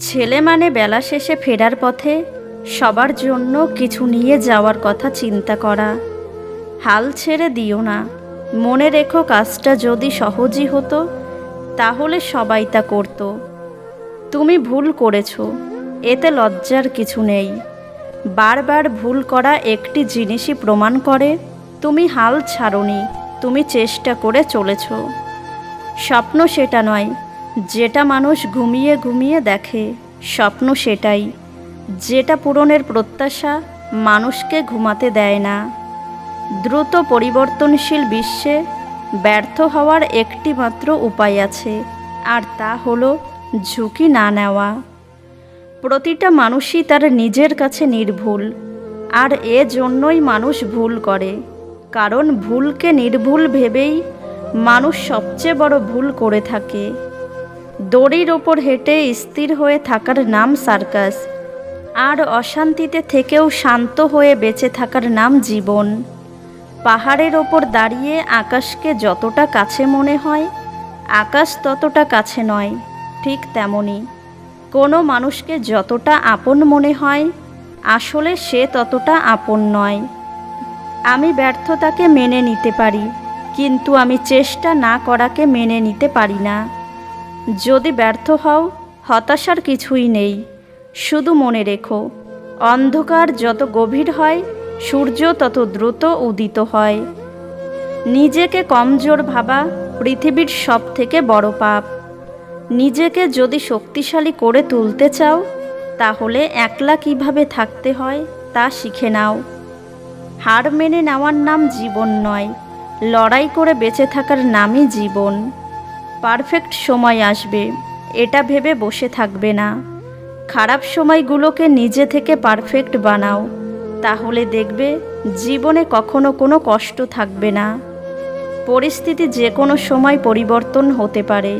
ছেলে মানে বেলা শেষে ফেরার পথে সবার জন্য কিছু নিয়ে যাওয়ার কথা চিন্তা করা। হাল ছেড়ে দিও না। মনে রেখো কাজটা যদি সহজই হতো, তাহলে সবাই তা করতো। তুমি ভুল করেছ, এতে লজ্জার কিছু নেই। বারবার ভুল করা একটি জিনিসই প্রমাণ করে, তুমি হাল ছাড়নি, তুমি চেষ্টা করে চলেছ। স্বপ্ন সেটা নয় যেটা মানুষ ঘুমিয়ে ঘুমিয়ে দেখে, স্বপ্ন সেটাই। যেটা পূরণের প্রত্যাশা, মানুষকে ঘুমাতে দেয় না। দ্রুত পরিবর্তনশীল বিশ্বে ব্যর্থ হওয়ার একটি মাত্র উপায় আছে, আর তা হলো ঝুঁকি না নেওয়া। প্রতিটা মানুষই তার নিজের কাছে নির্ভুল, আর এ জন্যই মানুষ ভুল করে। কারণ ভুলকে নির্ভুল ভেবেই মানুষ সবচেয়ে বড় ভুল করে থাকে। দড়ির ওপর হেঁটে স্থির হয়ে থাকার নাম সার্কাস। আর অশান্তিতে থেকেও শান্ত হয়ে বেঁচে থাকার নাম জীবন। পাহাড়ের ওপর দাঁড়িয়ে আকাশকে যতটা কাছে মনে হয়, আকাশ ততটা কাছে নয়, ঠিক তেমনই। কোনো মানুষকে যতটা আপন মনে হয়, আসলে সে ততটা আপন নয়। আমি ব্যর্থতাকে মেনে নিতে পারি, কিন্তু আমি চেষ্টা না করাকে মেনে নিতে পারি না। যদি ব্যর্থ হও, হতাশার কিছুই নেই। শুধু মনে রেখো, অন্ধকার যত গভীর হয়, সূর্য তত দ্রুত উদিত হয়। নিজেকে কমজোর ভাবা পৃথিবীর সব থেকে বড় পাপ। নিজেকে যদি শক্তিশালী করে তুলতে চাও, তাহলে একলা কীভাবে থাকতে হয়, তা শিখে নাও। হার মেনে নেওয়ার নাম জীবন নয়, লড়াই করে বেঁচে থাকার নামই জীবন। পারফেক্ট সময় আসবে, এটা ভেবে বসে থাকবে না। খারাপ সময়গুলোকে নিজে থেকে পারফেক্ট বানাও, তাহলে দেখবে জীবনে কখনো কোনো কষ্ট থাকবে না। পরিস্থিতি যে কোনো সময় পরিবর্তন হতে পারে,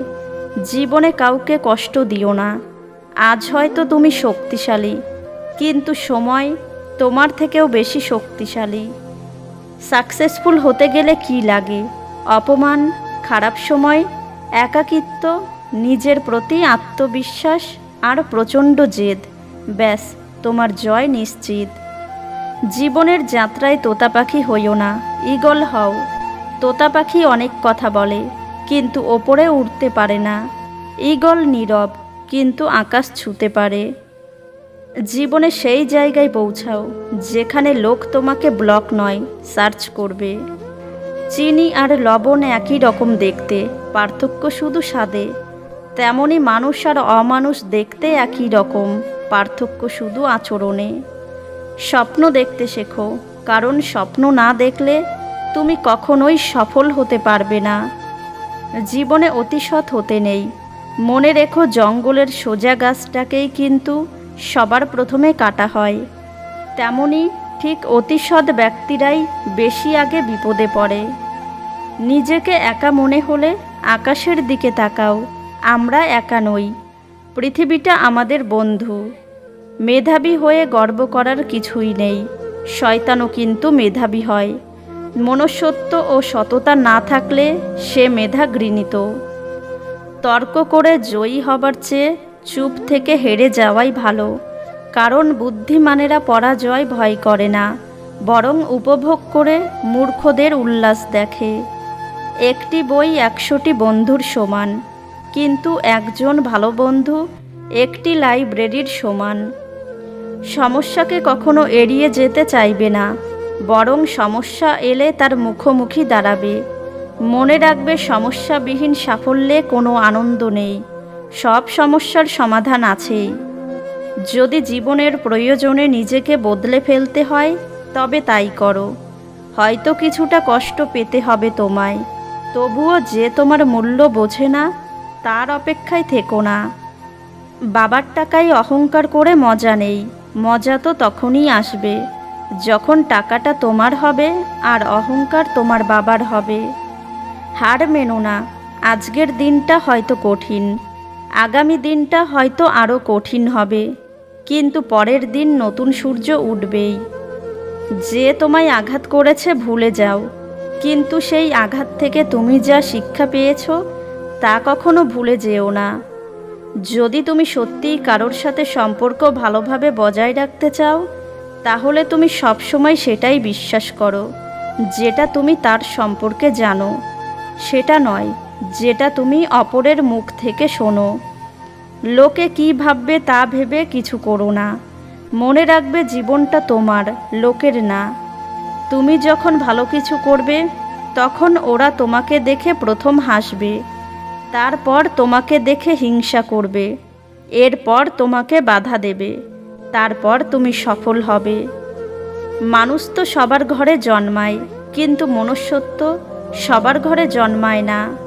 জীবনে কাউকে কষ্ট দিও না। আজ হয়তো তুমি শক্তিশালী, কিন্তু সময় তোমার থেকেও বেশি শক্তিশালী। সাকসেসফুল হতে গেলে কি লাগে? অপমান, খারাপ সময় একাকিত্ব, নিজের প্রতি আত্মবিশ্বাস আর প্রচণ্ড জেদ। ব্যাস, তোমার জয় নিশ্চিত। জীবনের যাত্রায় তোতা পাখি হইও না, ঈগল হও। তোতা পাখি অনেক কথা বলে, কিন্তু ওপরে উঠতে পারে না। ঈগল নীরব, কিন্তু আকাশ ছুতে পারে। জীবনে সেই জায়গায় পৌঁছাও, যেখানে লোক তোমাকে ব্লক নয়, সার্চ করবে। চিনি আর লবণ একই রকম দেখতে, পার্থক্য শুধু স্বাদে। তেমনি মানুষ আর অমানুষ দেখতে একই রকম, পার্থক্য শুধু আচরণে। স্বপ্ন দেখতে শেখো, কারণ স্বপ্ন না দেখলে তুমি কখনোই সফল হতে পারবে না। জীবনে অতিসৎ হতে নেই। মনে রেখো জঙ্গলের সোজা গাছটাকেই কিন্তু সবার প্রথমে কাটা হয়। তেমনি ঠিক অতিসৎ ব্যক্তিরাই বেশি আগে বিপদে পড়ে। নিজেকে একা মনে হলে আকাশের দিকে তাকাও, আমরা একা নই। পৃথিবীটা আমাদের বন্ধু। মেধাবী হয়ে গর্ব করার কিছুই নেই। শয়তানও কিন্তু মেধাবী হয়। মনুষ্যত্ব ও সততা না থাকলে সে মেধা ঘৃণিত। তর্ক করে জয়ী হবার চেয়ে চুপ থেকে হেরে যাওয়াই ভালো। কারণ বুদ্ধিমানেরা পরাজয় ভয় করে না, বরং উপভোগ করে মূর্খদের উল্লাস দেখে। একটি বই একশোটি বন্ধুর সমান, কিন্তু একজন ভালো বন্ধু একটি লাইব্রেরির সমান। সমস্যাকে কখনো এড়িয়ে যেতে চাইবে না, বরং সমস্যা এলে তার মুখোমুখি দাঁড়াবে। মনে রাখবে সমস্যাবিহীন সাফল্যে কোনো আনন্দ নেই, সব সমস্যার সমাধান আছেই। যদি জীবনের প্রয়োজনে নিজেকে বদলে ফেলতে হয়, তবে তাই করো। হয়তো কিছুটা কষ্ট পেতে হবে তোমায়। তবুও যে তোমার মূল্য বোঝে না, তার অপেক্ষায় থেকো না। বাবার টাকায় অহংকার করে মজা নেই। মজা তো তখনই আসবে, যখন টাকাটা তোমার হবে আর অহংকার তোমার বাবার হবে। হার মেনো না, আজকের দিনটা হয়তো কঠিন। আগামী দিনটা হয়তো আরও কঠিন হবে। কিন্তু পরের দিন নতুন সূর্য উঠবেই। যে তোমায় আঘাত করেছে ভুলে যাও। কিন্তু সেই আঘাত থেকে তুমি যা শিক্ষা পেয়েছ, তা কখনো ভুলে যেও না। যদি তুমি সত্যিই কারোর সাথে সম্পর্ক ভালোভাবে বজায় রাখতে চাও, তাহলে তুমি সবসময় সেটাই বিশ্বাস করো, যেটা তুমি তার সম্পর্কে জানো। সেটা নয়, যেটা তুমি অপরের মুখ থেকে শোনো। লোকে কি ভাববে তা ভেবে কিছু করো না। মনে রাখবে জীবনটা তোমার, লোকের না। তুমি যখন ভালো কিছু করবে, তখন ওরা তোমাকে দেখে প্রথম হাসবে। তারপর তোমাকে দেখে হিংসা করবে। এরপর তোমাকে বাধা দেবে। তারপর তুমি সফল হবে। মানুষ তো সবার ঘরে জন্মায়, কিন্তু মনুষ্যত্ব সবার ঘরে জন্মায় না।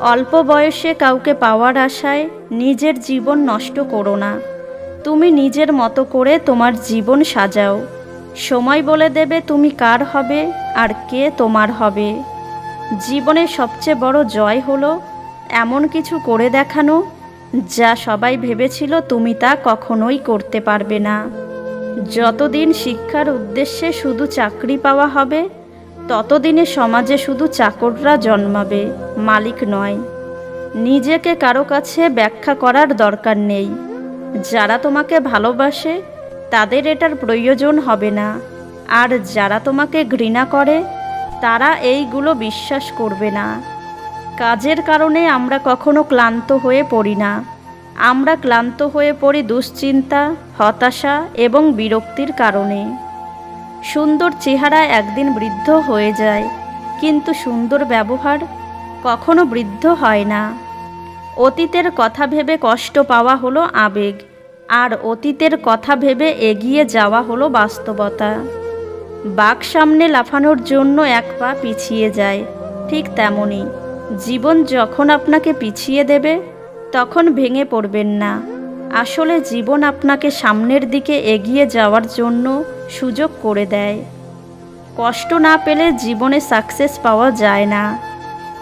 অল্প বয়সে কাউকে পাওয়ার আশায় নিজের জীবন নষ্ট করো না। তুমি নিজের মতো করে তোমার জীবন সাজাও। সময় বলে দেবে তুমি কার হবে আর কে তোমার হবে। জীবনের সবচেয়ে বড় জয় হলো এমন কিছু করে দেখানো, যা সবাই ভেবেছিল তুমি তা কখনোই করতে পারবে না। যতদিন শিক্ষার উদ্দেশ্যে শুধু চাকরি পাওয়া হবে ততদিনে সমাজে শুধু চাকররা জন্মাবে, মালিক নয়। নিজেকে কারও কাছে ব্যাখ্যা করার দরকার নেই। যারা তোমাকে ভালোবাসে, তাদের এটার প্রয়োজন হবে না। আর যারা তোমাকে ঘৃণা করে, তারা এইগুলো বিশ্বাস করবে না। কাজের কারণে আমরা কখনো ক্লান্ত হয়ে পড়ি না। আমরা ক্লান্ত হয়ে পড়ি দুশ্চিন্তা, হতাশা এবং বিরক্তির কারণে। সুন্দর চেহারা একদিন বৃদ্ধ হয়ে যায়। কিন্তু সুন্দর ব্যবহার কখনো বৃদ্ধ হয় না। অতীতের কথা ভেবে কষ্ট পাওয়া হলো আবেগ, আর অতীতের কথা ভেবে এগিয়ে যাওয়া হলো বাস্তবতা। বাঘ সামনে লাফানোর জন্য এক পা পিছিয়ে যায়, ঠিক তেমনই। জীবন যখন আপনাকে পিছিয়ে দেবে, তখন ভেঙে পড়বেন না। আসলে জীবন আপনাকে সামনের দিকে এগিয়ে যাওয়ার জন্য সুযোগ করে দেয়। কষ্ট না পেলে জীবনে সাকসেস পাওয়া যায় না।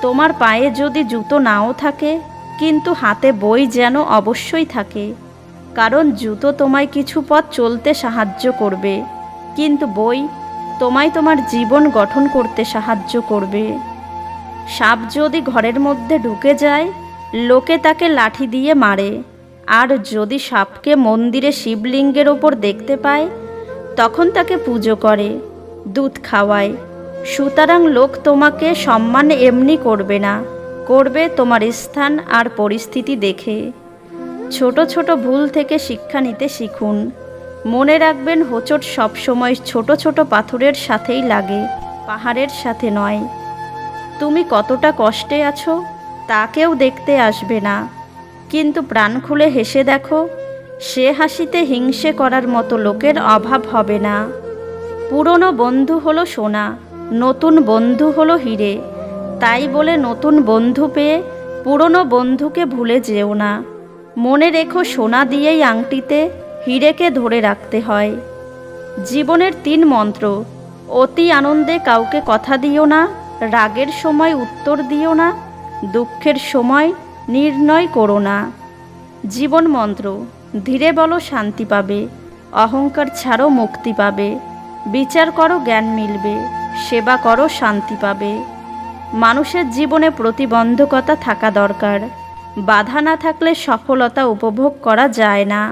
তোমার পায়ে যদি জুতো নাও থাকে, কিন্তু হাতে বই যেন অবশ্যই থাকে। কারণ জুতো তোমায় কিছু পথ চলতে সাহায্য করবে, কিন্তু বই তোমায় তোমার জীবন গঠন করতে সাহায্য করবে। সাপ যদি ঘরের মধ্যে ঢুকে যায়, লোকে তাকে লাঠি দিয়ে মারে। আর যদি সাপকে মন্দিরে শিবলিঙ্গের ওপর দেখতে পায়, তখন তাকে পুজো করে, দুধ খাওয়ায়। সুতরাং লোক তোমাকে সম্মান এমনি করবে না, করবে তোমার স্থান আর পরিস্থিতি দেখে। ছোট ছোট ভুল থেকে শিক্ষা নিতে শিখুন। মনে রাখবেন হোঁচট সবসময় ছোট ছোট পাথরের সাথেই লাগে, পাহাড়ের সাথে নয়। তুমি কতটা কষ্টে আছো তাকেও দেখতে আসবে না। কিন্তু প্রাণ খুলে হেসে দেখো, সে হাসিতে হিংসে করার মতো লোকের অভাব হবে না। পুরনো বন্ধু হলো সোনা, নতুন বন্ধু হলো হিরে। তাই বলে নতুন বন্ধু পেয়ে পুরনো বন্ধুকে ভুলে যেও না। মনে রেখো সোনা দিয়েই আংটিতে হিরেকে ধরে রাখতে হয়। জীবনের তিন মন্ত্র, অতি আনন্দে কাউকে কথা দিও না, রাগের সময় উত্তর দিও না, দুঃখের সময় নির্ণয় করো না। জীবন মন্ত্র, ধীরে বলো শান্তি পাবে, অহংকার ছাড়ো মুক্তি পাবে, বিচার করো জ্ঞান মিলবে, সেবা করো শান্তি পাবে। মানুষের জীবনে প্রতিবন্ধকতা থাকা দরকার, বাধা না থাকলে সফলতা উপভোগ করা যায় না।